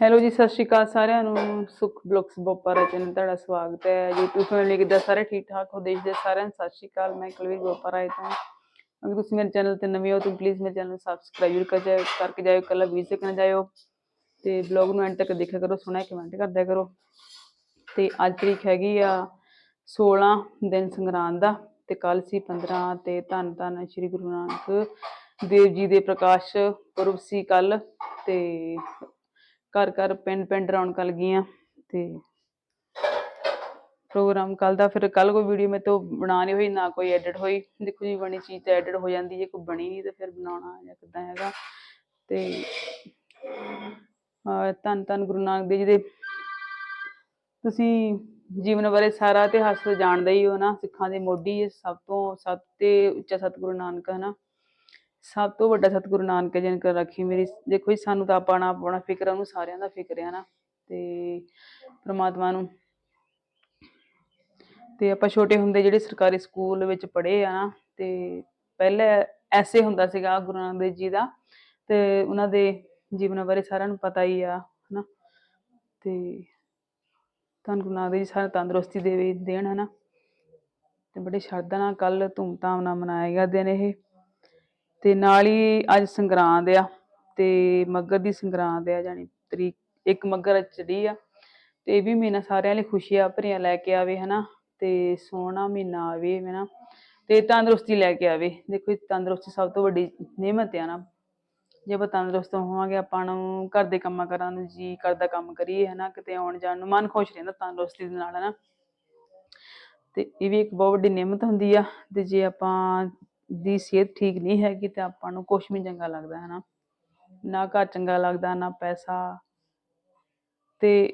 Hello ਜੀ, ਸਤਿ ਸ਼੍ਰੀ ਅਕਾਲ ਸਾਰਿਆਂ ਨੂੰ। ਸੁਖ ਬਲੌਗਸ ਬੋਪਾਰਾ ਚੈਨਲ ਤੁਹਾਡਾ ਸਵਾਗਤ ਹੈ। YouTube ਫੈਮਿਲੀ ਕਿੱਦਾਂ ਸਾਰੇ ਠੀਕ ਠਾਕ ਹੋ, ਦੇਸ਼ ਦੇ ਸਾਰਿਆਂ ਨੂੰ ਸਤਿ ਸ਼੍ਰੀ ਅਕਾਲ। ਮੈਂ ਕੁਲਵੀਰ ਬੋਪਾਰਾ ਆਈ ਤਾਂ। ਅਗਰ ਤੁਸੀਂ ਮੇਰੇ ਚੈਨਲ ਤੇ ਨਵੇਂ ਹੋ, ਤਾਂ ਪਲੀਜ਼ ਮੇਰੇ ਚੈਨਲ ਨੂੰ ਸਬਸਕ੍ਰਾਈਬ ਜ਼ਰੂਰ ਕਰ ਜਾਇਓ, ਕਰਕੇ ਜਾਇਓ ਕੱਲਾ ਵੀਡੀਓ ਦੇਖਣ ਜਾਇਓ। ਤੇ ਬਲੌਗ ਨੂੰ ਐਂਡ ਤੱਕ ਦੇਖਿਆ ਕਰੋ, ਸੁਣਿਆ ਕਮੈਂਟ ਕਰਦਿਆ ਕਰੋ। ਤੇ ਅੱਜ ਤਰੀਕ ਹੈਗੀ ਆ 16 ਦਿਨ ਸੰਗਰਾਂਦ ਦਾ, ਤੇ ਕੱਲ ਸੀ 15 ਤੇ ਧੰਨ ਧੰਨ ਸ੍ਰੀ ਗੁਰੂ ਨਾਨਕ ਦੇਵ ਜੀ ਦੇ ਪ੍ਰਕਾਸ਼ ਪੁਰਬ ਸੀ ਕੱਲ ਤੇ ਘਰ ਘਰ ਪਿੰਡ ਪਿੰਡ ਰੌਣਕਾਂ ਲੱਗੀਆਂ ਤੇ ਪ੍ਰੋਗਰਾਮ ਕੱਲ ਦਾ, ਫਿਰ ਕੱਲ ਕੋਈ ਵੀਡੀਓ ਮੈਂ ਤੋਂ ਬਣਾ ਨਹੀਂ ਹੋਈ, ਨਾ ਕੋਈ ਐਡਿਟ ਹੋਈ। ਦੇਖੋ ਜੀ, ਬਣੀ ਚੀਜ਼ ਤਾਂ ਐਡਿਟ ਹੋ ਜਾਂਦੀ ਹੈ ਕੋਈ ਬਣੀ ਨਹੀਂ ਤੇ ਫਿਰ ਬਣਾਉਣਾ ਜਾਂ ਕਿੱਦਾਂ ਹੈਗਾ। ਤੇ ਧੰਨ ਧੰਨ ਗੁਰੂ ਨਾਨਕ ਦੇਵ ਜੀ ਦੇ। ਤੁਸੀਂ ਜੀਵਨ ਬਾਰੇ ਸਾਰਾ ਇਤਿਹਾਸ ਜਾਣਦੇ ਹੀ ਹੋ ਨਾ, ਸਿੱਖਾਂ ਦੇ ਮੋਢੀ ਸਭ ਤੋਂ, ਸਭ ਤੇ ਉੱਚਾ ਸਤਿਗੁਰੂ ਨਾਨਕ ਹੈ ਨਾ। ਸਭ ਤੋਂ ਵੱਡਾ ਸਤਿਗੁਰੂ ਨਾਨਕ ਹੈ ਜਿਨ ਕਰ ਰੱਖੀ ਮੇਰੀ ਦੇਖੋ ਜੀ, ਸਾਨੂੰ ਤਾਂ ਆਪਣਾ ਆਪਣਾ ਫਿਕਰ ਉਹਨੂੰ ਸਾਰਿਆਂ ਦਾ ਫਿਕਰ ਹੈ ਨਾ। ਤੇ ਪ੍ਰਮਾਤਮਾ ਨੂੰ ਤੇ ਆਪਾਂ ਛੋਟੇ ਹੁੰਦੇ ਜਿਹੜੇ ਸਰਕਾਰੀ ਸਕੂਲ ਵਿੱਚ ਪੜ੍ਹੇ ਆ ਨਾ, ਤੇ ਪਹਿਲੇ ਐਸੇ ਹੁੰਦਾ ਸੀਗਾ ਗੁਰੂ ਨਾਨਕ ਦੇਵ ਜੀ ਦਾ, ਤੇ ਉਹਨਾਂ ਦੇ ਜੀਵਨ ਬਾਰੇ ਸਾਰਿਆਂ ਨੂੰ ਪਤਾ ਹੀ ਆ, ਹਨਾ। ਤੇ ਤੁਹਾਨੂੰ ਗੁਰੂ ਨਾਨਕ ਦੇਵ ਜੀ ਸਾਨੂੰ ਤੰਦਰੁਸਤੀ ਦੇਵੇ, ਦੇਣ, ਹਨਾ। ਤੇ ਬੜੇ ਸ਼ਰਧਾ ਨਾਲ ਕੱਲ ਧੂਮਧਾਮ ਨਾਲ ਮਨਾਇਆ ਗਿਆ ਦਿਨ ਇਹ। ਤੇ ਨਾਲ ਹੀ ਅੱਜ ਸੰਗਰਾਂਦ ਆ ਤੇ ਮੱਘਰ ਦੀ ਸੰਗਰਾਂਦ ਆ, ਜਾਣੀ ਤਰੀਕ, ਇੱਕ ਮੱਘਰ ਚੜੀ ਆ। ਤੇ ਇਹ ਵੀ ਮਹੀਨਾ ਸਾਰਿਆਂ ਲਈ ਖੁਸ਼ੀਆਂ ਭਰੀਆਂ ਲੈ ਕੇ ਆਵੇ, ਹਨਾ। ਤੇ ਸੋਹਣਾ ਮਹੀਨਾ ਆਵੇ ਹਨਾ ਤੇ ਤੰਦਰੁਸਤੀ ਲੈ ਕੇ ਆਵੇ। ਦੇਖੋ ਜੀ, ਤੰਦਰੁਸਤੀ ਸਭ ਤੋਂ ਵੱਡੀ ਨਿਮਤ ਆ ਨਾ। ਜੇ ਆਪਾਂ ਤੰਦਰੁਸਤ ਹੋਵਾਂਗੇ, ਆਪਾਂ ਨੂੰ ਘਰ ਦੇ ਕੰਮਾਂ ਕਰਾਂ ਨੂੰ ਜੀ ਕਰਦਾ ਕੰਮ ਕਰੀਏ, ਹਨਾ। ਕਿਤੇ ਆਉਣ ਜਾਣ ਨੂੰ ਮਨ ਖੁਸ਼ ਰਹਿੰਦਾ ਤੰਦਰੁਸਤੀ ਦੇ ਨਾਲ, ਹਨਾ। ਤੇ ਇਹ ਵੀ ਇੱਕ ਬਹੁਤ ਵੱਡੀ ਨਿਮਤ ਹੁੰਦੀ ਆ। ਤੇ ਜੇ ਆਪਾਂ ਦੀ ਸਿਹਤ ਠੀਕ ਨਹੀਂ ਹੈਗੀ ਤੇ ਆਪਾਂ ਨੂੰ ਕੁਝ ਵੀ ਚੰਗਾ ਲੱਗਦਾ ਹੈ ਨਾ ਨਾ ਘਰ ਚੰਗਾ ਲੱਗਦਾ, ਨਾ ਪੈਸਾ। ਤੇ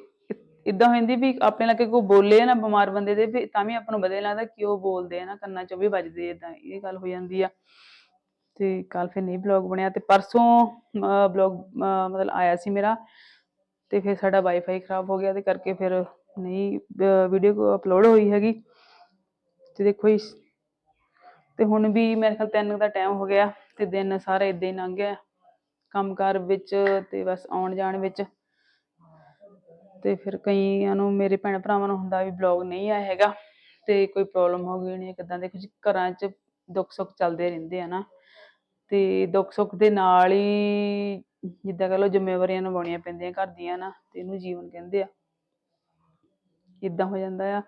ਇਦਾਂ ਹੋ ਵੀ ਆਪਣੇ ਲੱਗੇ ਕੋਈ ਬੋਲੇ ਨਾ ਬਿਮਾਰ ਬੰਦੇ ਦੇ ਵੀ ਤਾਂ ਵੀ ਆਪਾਂ ਨੂੰ ਵਧੀਆ ਲੱਗਦਾ ਕਿ ਉਹ ਬੋਲਦੇ ਆ ਨਾ, ਕੰਨਾਂ 'ਚੋਂ ਵੀ ਵੱਜਦੇ ਇਦਾਂ ਇਹ ਗੱਲ ਹੋ ਜਾਂਦੀ ਆ। ਤੇ ਕੱਲ ਫਿਰ ਨਹੀਂ ਬਲੌਗ ਬਣਿਆ ਤੇ ਪਰਸੋਂ ਬਲੌਗ ਮਤਲਬ ਆਇਆ ਸੀ ਮੇਰਾ। ਤੇ ਫਿਰ ਸਾਡਾ ਵਾਈਫਾਈ ਖਰਾਬ ਹੋ ਗਿਆ ਤੇ ਕਰਕੇ ਫਿਰ ਨਹੀਂ ਵੀਡੀਓ ਅਪਲੋਡ ਹੋਈ ਹੈਗੀ। ਤੇ ਦੇਖੋ ਜੀ ਤੇ ਹੁਣ ਵੀ ਮੇਰੇ ਖਿਆਲ ਤਿੰਨ ਕੁ ਦਾ ਟਾਈਮ ਹੋ ਗਿਆ ਤੇ ਦਿਨ ਸਾਰਾ ਇਦਾਂ ਹੀ ਲੰਘ ਗਿਆ। ਕੰਮਕਾਰ ਵਿੱਚ ਤੇ ਬਸ ਆਉਣ ਜਾਣ ਵਿੱਚ। ਤੇ ਫਿਰ ਕਈਆਂ ਨੂੰ, ਮੇਰੇ ਭੈਣ ਭਰਾਵਾਂ ਨੂੰ ਹੁੰਦਾ ਵੀ ਬਲੌਗ ਨਹੀਂ ਆਇਆ ਹੈਗਾ ਤੇ ਕੋਈ ਪ੍ਰੋਬਲਮ ਹੋ ਗਈ ਨਹੀਂ ਕਿਦਾਂ ਦੇਖੋ ਜੀ ਘਰਾਂ 'ਚ ਦੁੱਖ ਸੁੱਖ ਚੱਲਦੇ ਰਹਿੰਦੇ ਆ ਨਾ। ਤੇ ਦੁੱਖ ਸੁੱਖ ਦੇ ਨਾਲ ਹੀ ਜਿੱਦਾਂ ਕਹ ਲੋ ਜ਼ਿੰਮੇਵਾਰੀਆਂ ਨਿਭਾਉਣੀਆਂ ਪੈਂਦੀਆਂ ਘਰ ਦੀਆਂ ਨਾ, ਤੇ ਇਹਨੂੰ ਜੀਵਨ ਕਹਿੰਦੇ ਆ। ਇਦਾਂ ਹੋ ਜਾਂਦਾ ਆ।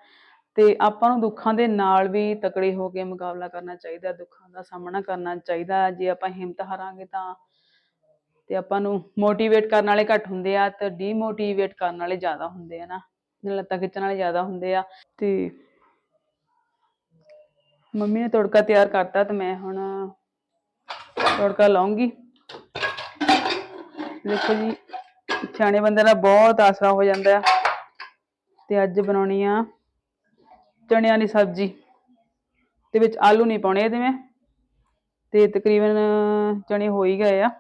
ਤੇ ਆਪਾਂ ਨੂੰ ਦੁੱਖਾਂ ਦੇ ਨਾਲ ਵੀ ਤਕੜੇ ਹੋ ਕੇ ਮੁਕਾਬਲਾ ਕਰਨਾ ਚਾਹੀਦਾ, ਦੁੱਖਾਂ ਦਾ ਸਾਹਮਣਾ ਕਰਨਾ ਚਾਹੀਦਾ। ਜੇ ਆਪਾਂ ਹਿੰਮਤ ਹਾਰਾਂਗੇ ਤਾਂ ਤੇ ਆਪਾਂ ਨੂੰ ਮੋਟੀਵੇਟ ਕਰਨ ਵਾਲੇ ਘੱਟ ਹੁੰਦੇ ਆ ਤੇ ਡੀਮੋਟੀਵੇਟ ਕਰਨ ਵਾਲੇ ਜ਼ਿਆਦਾ ਹੁੰਦੇ ਆ ਨਾ। ਲੱਤਾਂ ਖਿੱਚਣ ਵਾਲੇ ਜ਼ਿਆਦਾ ਹੁੰਦੇ ਆ। ਤੇ ਮੰਮੀ ਨੇ ਤੜਕਾ ਤਿਆਰ ਕਰਤਾ ਤੇ ਮੈਂ ਹੁਣ ਤੜਕਾ ਲਾਉਂਗੀ। ਦੇਖੋ ਜੀ, ਸਿਆਣੇ ਬੰਦੇ ਦਾ ਬਹੁਤ ਆਸਰਾ ਹੋ ਜਾਂਦਾ ਆ। ਤੇ ਅੱਜ ਬਣਾਉਣੀ ਆ ਚਣਿਆਂ ਦੀ ਸਬਜ਼ੀ ਤੇ ਵਿੱਚ ਆਲੂ ਨਹੀਂ ਪਾਉਣੇ ਇਹਦੇ ਮੈਂ। ਤੇ ਤਕਰੀਬਨ ਚਣੇ ਹੋ ਹੀ ਗਏ ਆ।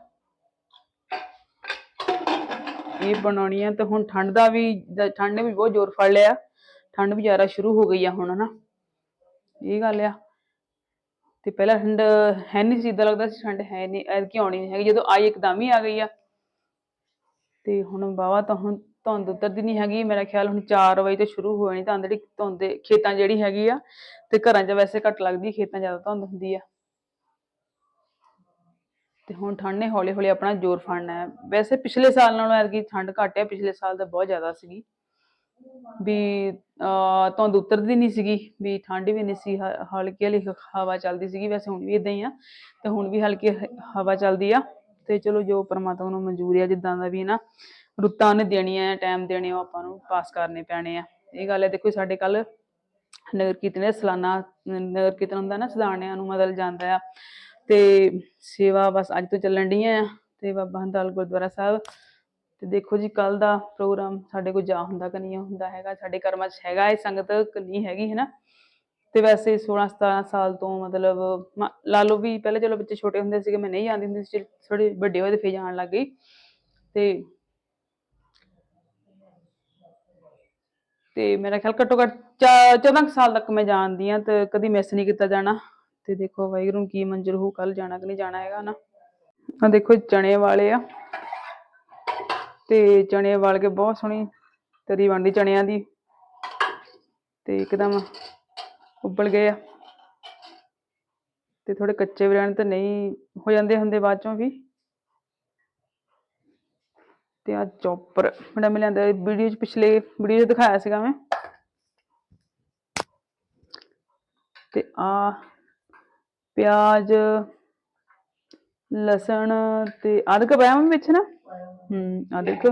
ਇਹ ਬਣਾਉਣੀ ਆ ਤੇ ਹੁਣ ਠੰਡ ਦਾ ਵੀ ਠੰਡ ਨੇ ਵੀ ਬਹੁਤ ਜ਼ੋਰ ਫੜ ਲਿਆ। ਠੰਡ ਵੀ ਜ਼ਿਆਦਾ ਸ਼ੁਰੂ ਹੋ ਗਈ ਆ ਹੁਣ ਹਨਾ। ਇਹ ਗੱਲ ਆ। ਤੇ ਪਹਿਲਾਂ ਠੰਡ ਹੈ ਨਹੀਂ ਸੀ ਇਦਾਂ ਲੱਗਦਾ ਸੀ ਠੰਡ ਹੈ ਨਹੀਂ, ਐਤਕੀ ਆਉਣੀ ਹੈਗੀ। ਜਦੋਂ ਆਈ ਇੱਕਦਮ ਹੀ ਆ ਗਈ ਆ। ਤੇ ਹੁਣ ਬਾਵਾ ਤਾਂ ਹੁਣ ਧੁੰਦ ਉਤਰਦੀ ਨਹੀਂ ਹੈਗੀ, ਮੇਰਾ ਖਿਆਲ ਹੁਣ 4 ਵਜੇ ਤੋਂ ਸ਼ੁਰੂ ਹੋ ਜਾਣੀ ਤਾਂ ਜਿਹੜੀ ਧੁੰਦ ਖੇਤਾਂ ਜਿਹੜੀ ਹੈਗੀ ਆ, ਤੇ ਘਰਾਂ 'ਚ ਵੈਸੇ ਘੱਟ ਲੱਗਦੀ, ਖੇਤਾਂ ਜ਼ਿਆਦਾ ਧੁੰਦ ਹੁੰਦੀ ਆ। ਤੇ ਹੁਣ ਠੰਡ ਨੇ ਹੌਲੀ ਹੌਲੀ ਆਪਣਾ ਜ਼ੋਰ ਫੜਨਾ ਹੈ। ਵੈਸੇ ਪਿਛਲੇ ਸਾਲ ਨਾਲੋਂ ਐਤਕੀ ਠੰਡ ਘੱਟ ਹੈ ਪਿਛਲੇ ਸਾਲ ਤਾਂ ਬਹੁਤ ਜ਼ਿਆਦਾ ਸੀਗੀ। ਵੀ, ਅਹ, ਧੁੰਦ ਉਤਰਦੀ ਨਹੀਂ ਸੀਗੀ, ਵੀ ਠੰਡ ਵੀ ਨਹੀਂ ਸੀ ਹਲਕੀ ਹਲੀ ਹਵਾ ਚੱਲਦੀ ਸੀਗੀ, ਵੈਸੇ ਹੁਣ ਵੀ ਇਦਾਂ ਹੀ ਆ, ਤੇ ਹੁਣ ਵੀ ਹਲਕੀ ਹਵਾ ਚੱਲਦੀ ਆ। ਤੇ ਚਲੋ ਜੋ ਪਰਮਾਤਮਾ ਨੂੰ ਮਨਜ਼ੂਰ ਆ, ਜਿੱਦਾਂ ਦਾ ਵੀ ਨਾ ਰੁੱਤਾਂ ਉਹਨੇ ਦੇਣੀਆਂ ਆ ਟਾਈਮ ਦੇਣੇ ਉਹ ਆਪਾਂ ਨੂੰ ਪਾਸ ਕਰਨੇ ਪੈਣੇ ਆ। ਇਹ ਗੱਲ ਹੈ, ਦੇਖੋ ਸਾਡੇ ਕੱਲ ਨਗਰ ਕੀਰਤਨ ਦੇ ਸਾਲਾਨਾ, ਨਗਰ ਕੀਰਤਨ ਹੁੰਦਾ ਨਾ, ਸਦਾਣਿਆਂ ਨੂੰ ਮਦਲ ਜਾਂਦਾ ਆ। ਤੇ ਸੇਵਾ ਬਸ ਅੱਜ ਤੋਂ ਚੱਲਣ ਡੀਆਂ ਆ, ਤੇ ਬਾਬਾ ਹੰਦਾਲ ਗੁਰਦੁਆਰਾ ਸਾਹਿਬ। ਤੇ ਦੇਖੋ ਜੀ ਕੱਲ ਦਾ ਪ੍ਰੋਗਰਾਮ ਸਾਡੇ ਕੋਲ ਜਾ ਹੁੰਦਾ ਕਿ ਨਹੀਂ ਹੁੰਦਾ ਹੈਗਾ, ਸਾਡੇ ਕਰਮਾਂ 'ਚ ਹੈਗਾ ਇਹ ਸੰਗਤ ਨਹੀਂ ਹੈਗੀ ਹੈ ਨਾ ਤੇ ਵੈਸੇ 16 17 ਸਾਲ ਤੋਂ ਮਤਲਬ ਮ- ਲਾ ਲਓ ਵੀ ਪਹਿਲੇ ਚਲੋ ਬੱਚੇ ਛੋਟੇ ਹੁੰਦੇ ਸੀਗੇ, ਮੈਂ ਨਹੀਂ ਜਾਂਦੀ ਹੁੰਦੀ ਸੀ ਥੋੜੇ ਵੱਡੇ ਹੋਏ ਤੇ ਫੇਰ ਜਾਣ ਲੱਗ ਗਈ। ਤੇ ਤੇ ਮੇਰਾ ਖਿਆਲ ਘੱਟੋ ਘੱਟ 14 ਕੁ ਸਾਲ ਤੱਕ ਮੈਂ ਜਾਣਦੀ ਆ ਤੇ ਕਦੀ ਮਿਸ ਨਹੀਂ ਕੀਤਾ ਜਾਣਾ। ਤੇ ਦੇਖੋ ਵਾਹਿਗੁਰੂ ਨੂੰ ਕੀ ਮਨਜ਼ੂਰ ਹੋ ਕੱਲ ਜਾਣਾ ਕਿ ਨਹੀਂ ਜਾਣਾ ਹੈਗਾ ਨਾ ਆ ਦੇਖੋ ਚਣੇ ਵਾਲੇ ਆ। ਤੇ ਚਣੇ ਵਾਲ ਕੇ ਬਹੁਤ ਸੋਹਣੀ ਤਰੀ ਬਣਦੀ ਚਣਿਆਂ ਦੀ। ਤੇ ਇੱਕਦਮ ਉੱਬਲ ਗਏ ਆ। ਤੇ ਥੋੜੇ ਕੱਚੇ ਵੀ ਰਹਿਣ ਤੇ ਨਹੀਂ ਹੋ ਜਾਂਦੇ ਹੁੰਦੇ ਬਾਅਦ ਚੋਂ ਵੀ। ਤੇ ਆ ਚੌਪਰ ਬੜਾ ਮੈਂ ਲਿਆਂਦਾ ਵੀਡੀਓ ਚ ਪਿਛਲੇ ਵੀਡੀਓ ਚ ਦਿਖਾਇਆ ਸੀਗਾ ਮੈਂ। ਤੇ ਆ ਪਿਆਜ਼, ਲਸਣ ਤੇ ਅਦਰਕ ਪਾਇਆ ਮੈਂ ਵਿੱਚ ਨਾ? ਹੂੰ ਅਦਰਕ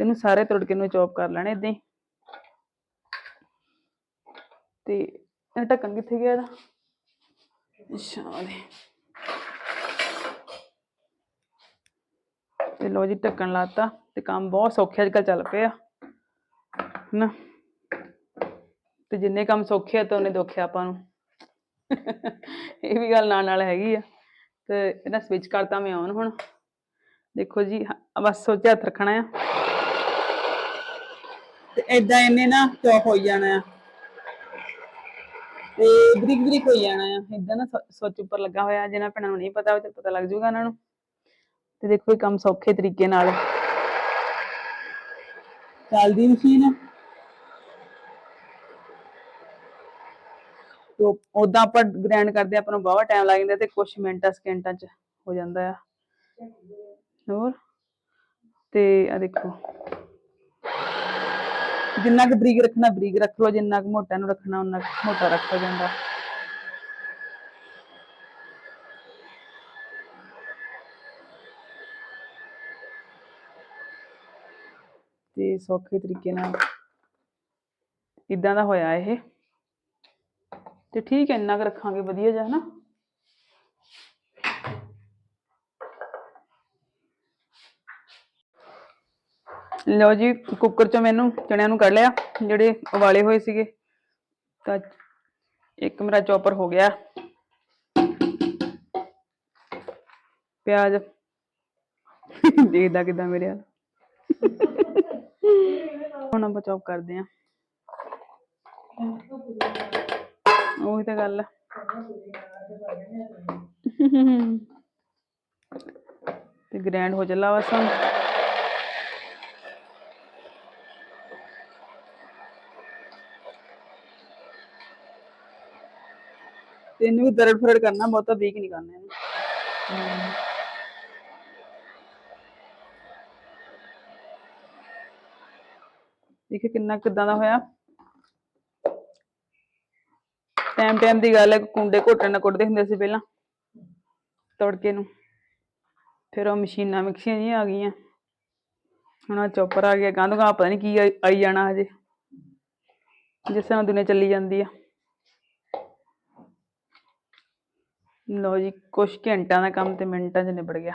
ਇਹਨੂੰ ਸਾਰੇ ਤੜਕੇ ਨੂੰ ਚੌਪ ਕਰ ਲੈਣੇ ਇਦਾਂ ਹੀ। ਤੇ ਇਹ ਢੱਕਣ ਕਿੱਥੇ ਗਿਆ ਇਹਦਾ? ਅੱਛਾ ਉਹਦੇ ਤੇ ਲੋ ਜੀ ਢੱਕਣ ਲਾਤਾ ਤੇ ਕੰਮ ਬਹੁਤ ਸੌਖੇ ਅੱਜ ਕੱਲ੍ਹ ਚੱਲ ਪਿਆ ਹਨਾ ਤੇ ਜਿੰਨੇ ਕੰਮ ਸੌਖੇ ਆ ਤਾਂ ਉਹਨੇ ਦੁੱਖ ਆਪਾਂ ਨੂੰ। ਇਹ ਵੀ ਗੱਲ ਨਾਲ ਨਾਲ ਹੈਗੀ ਆ। ਤੇ ਇਹਦਾ ਸਵਿਚ ਕਰਤਾ ਮੈਂ ਔਨ ਹੁਣ। ਦੇਖੋ ਜੀ ਬਸ ਸੋਚਿਆ ਹੱਥ ਰੱਖਣਾ ਆ। ਤੇ ਏਦਾਂ ਇਹਨੇ ਨਾ ਚੌਕ ਹੋਈ ਜਾਣਾ ਆ। ਤੇ ਬਰੀਕ ਬਰੀਕ ਹੋ ਜਾਣਾ ਆ। ਏਦਾਂ ਨਾ ਸੋਚ ਉੱਪਰ ਲੱਗਾ ਹੋਇਆ। ਜਿਹਨਾਂ ਭੈਣਾਂ ਨੂੰ ਨਹੀਂ ਪਤਾ ਉਹ ਤੇ ਪਤਾ ਲੱਗ ਜੂਗਾ ਉਹਨਾਂ ਨੂੰ। ਤੇ ਦੇਖੋ ਇਹ ਕੰਮ ਸੌਖੇ ਤਰੀਕੇ ਨਾਲ। ਚੱਲਦੀ ਮਸ਼ੀਨ। ਤੋ ਉਦਾਂ ਆਪਾਂ ਗ੍ਰਾਈਂਡ ਕਰਦੇ ਆਪਾਂ ਨੂੰ ਬਹੁਤ ਟਾਈਮ ਲੱਗ ਜਾਂਦਾ ਤੇ ਕੁਝ ਮਿੰਟਾਂ, ਸਕਿੰਟਾਂ ਚ ਹੋ ਜਾਂਦਾ ਆ। ਹੋਰ? ਤੇ ਆ ਦੇਖੋ। ਜਿੰਨਾ ਕੁ ਬਰੀਕ ਰੱਖਣਾ, ਬਰੀਕ ਰੱਖ ਲਓ, ਜਿੰਨਾ ਕੁ ਮੋਟਾ ਨੂੰ ਰੱਖਣਾ ਉਹਨਾਂ ਕੁ ਮੋਟਾ ਰੱਖਿਆ ਜਾਂਦਾ। ਤੇ ਸੌਖੇ ਤਰੀਕੇ ਨਾਲ ਇਦਾਂ ਦਾ ਹੋਇਆ ਇਹ। ਤੇ ਠੀਕ ਹੈ, ਇੰਨਾ ਕੁ ਰੱਖਾਂਗੇ, ਵਧੀਆ ਜਿਹਾ ਨਾ ਲਓ ਜੀ, ਕੁੱਕਰ ਚੋਂ ਮੈਨੂੰ ਚਣਿਆਂ ਨੂੰ ਕੱਢ ਲਿਆ, ਜਿਹੜੇ ਉਬਾਲੇ ਹੋਏ ਸੀਗੇ। ਤਾਂ ਇੱਕ ਮੇਰਾ ਚੌਪਰ ਹੋ ਗਿਆ। ਪਿਆਜ਼। ਦੇਖਦਾ ਕਿਦਾਂ ਮੇਰੇ ਹਾਲ ਹੁਣ ਆਪਾਂ ਚੌਪ ਕਰਦੇ ਆਂ ਉਹੀ ਤਾਂ ਗੱਲ ਆ। ਤੇ ਗ੍ਰੈਂਡ ਹੋ ਚੱਲਾ ਬਸ ਹੁਣ ਤੇ ਇਹਨੂੰ ਵੀ ਦਰੜ ਫਰੜ ਕਰਨਾ, ਬਹੁਤਾ ਬਰੀਕ ਨਹੀਂ ਕਰਨਾ ਇਹਨੂੰ। ਦੇਖੇ ਕਿੰਨਾ ਕਿਦਾਂ ਦਾ ਹੋਇਆ? ਟਾਈਮ ਟਾਈਮ ਦੀ ਗੱਲ ਹੈ, ਕੁੰਡੇ ਘੋਟਣ ਨਾਲ ਕੁੱਟਦੇ ਹੁੰਦੇ ਸੀ ਪਹਿਲਾਂ, ਤੜਕੇ ਨੂੰ। ਫਿਰ ਉਹ ਮਸ਼ੀਨਾਂ ਮਿਕਸੀਆਂ ਜਿਹੀਆਂ ਆ ਗਈਆਂ। ਹੁਣ ਆ ਚੌਪਰ ਆ ਗਿਆ ਗਾਂ ਤੋਂ ਗਾਂ ਪਤਾ ਨਹੀਂ ਕੀ ਆਈ- ਜਾਣਾ ਹਜੇ। ਜਿਸ ਤਰ੍ਹਾਂ ਦੁਨੀਆ ਚੱਲੀ ਜਾਂਦੀ ਆ। ਲਓ ਜੀ, ਕੁਛ ਘੰਟਿਆਂ ਦਾ ਕੰਮ ਤੇ ਮਿੰਟਾਂ 'ਚ ਨਿਬੜ ਗਿਆ।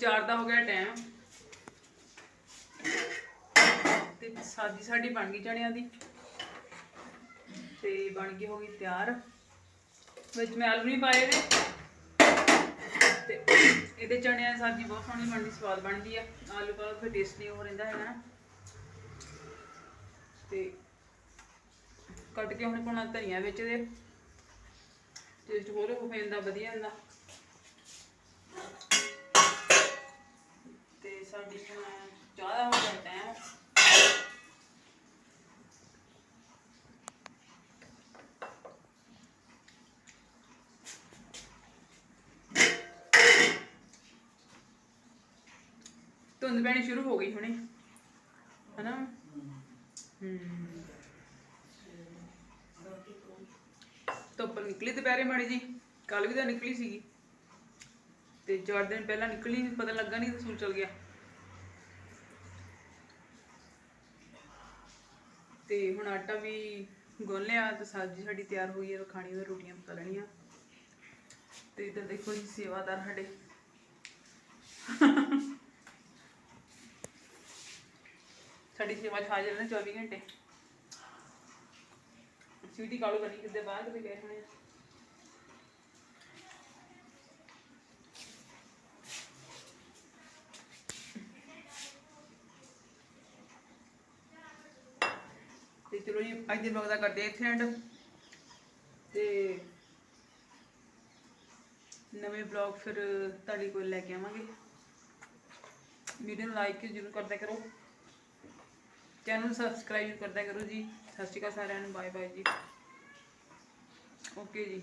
ਲਓ ਚਾਰ ਦਾ ਹੋ ਗਿਆ ਟਾਈਮ। ਤੇ ਸਾਦੀ ਸਾਡੀ ਬਣ ਗਈ ਚਣਿਆਂ ਦੀ। ਤੇ ਬਣ ਗਈ ਹੋ ਗਈ ਤਿਆਰ। ਵਿੱਚ ਮੈਂ ਆਲੂ ਨਹੀਂ ਪਾਏ ਨੇ ਤੇ ਇਹਦੇ ਚਣਿਆਂ ਦੀ ਸਬਜ਼ੀ ਬਹੁਤ ਸੋਹਣੀ ਬਣਦੀ, ਸਵਾਦ ਬਣਦੀ ਆ। ਆਲੂ ਪਾਓ, ਫਿਰ ਟੇਸਟ ਨਹੀਂ ਹੋ ਰਹਿੰਦਾ ਹੈਗਾ ਨਾ। ਤੇ ਕੱਟ ਕੇ ਹੁਣ ਪਾਉਣਾ ਧਨੀਆ ਵਿੱਚ ਦੇ। ਟੇਸਟ ਹੋਰ ਹੋ ਜਾਂਦਾ, ਵਧੀਆ ਹੁੰਦਾ ਤੇ ਸਾਡੀ ਚਾਹ ਦਾ ਹੋ ਗਿਆ ਟਾਈਮ ਧੁੰਦ ਪੈਣੀ ਸ਼ੁਰੂ ਹੋ ਗਈ ਹੁਣੇ, ਹਨਾ? ਹੂੰ। ਧੁੱਪ ਨਿਕਲੀ ਦੁਪਹਿਰੇ ਮਾੜੀ ਜੀ ਕੱਲ ਵੀ ਤਾਂ ਨਿਕਲੀ ਸੀਗੀ। ਤੇ ਚਾਰ ਦਿਨ ਪਹਿਲਾਂ ਨਿਕਲੀ ਪਤਾ ਲੱਗਾ ਨਹੀਂ ਸਕੂਲ ਚਲ ਗਿਆ। ਤੇ ਹੁਣ ਆਟਾ ਵੀ ਗੁੰਨ ਲਿਆ ਤੇ ਸਬਜ਼ੀ ਸਾਡੀ ਤਿਆਰ ਹੋਈ ਹੈ ਖਾਣੀ ਉਹ ਰੋਟੀਆਂ ਪਕਾ ਲੈਣੀਆਂ। ਤੇ ਇੱਧਰ ਦੇਖੋ ਜੀ ਸੇਵਾਦਾਰ ਸਾਡੇ। ਸਾਡੀ ਸੇਵਾ 'ਚ ਹਾਜ਼ਰ ਨੇ 24 ਘੰਟੇ। ਸੀਟੀ ਕਾਲੂ ਕਰਨੀ ਕਿਤੇ ਬਾਅਦ ਵੀ ਗਏ ਹੋਣੇ ਆ। ਤੇ ਚਲੋ ਜੀ ਅੱਜ ਦੇ ਵਲੌਗ ਦਾ ਕਰਦੇ ਇੱਥੇ ਐਂਡ ਤੇ ਨਵੇਂ ਵਲੌਗ ਫਿਰ ਤੁਹਾਡੇ ਕੋਲ ਲੈ ਕੇ ਆਵਾਂਗੇ। ਵੀਡੀਓ ਨੂੰ ਲਾਈਕ ਜ਼ਰੂਰ ਕਰਦਿਆ ਕਰੋ। ਚੈਨਲ ਨੂੰ ਸਬਸਕ੍ਰਾਈਬ ਕਰਦਿਆ ਕਰੋ ਜੀ। ਸਤਿ ਸ਼੍ਰੀ ਅਕਾਲ ਸਾਰਿਆਂ ਨੂੰ ਬਾਏ ਬਾਏ ਜੀ। ਓਕੇ ਜੀ।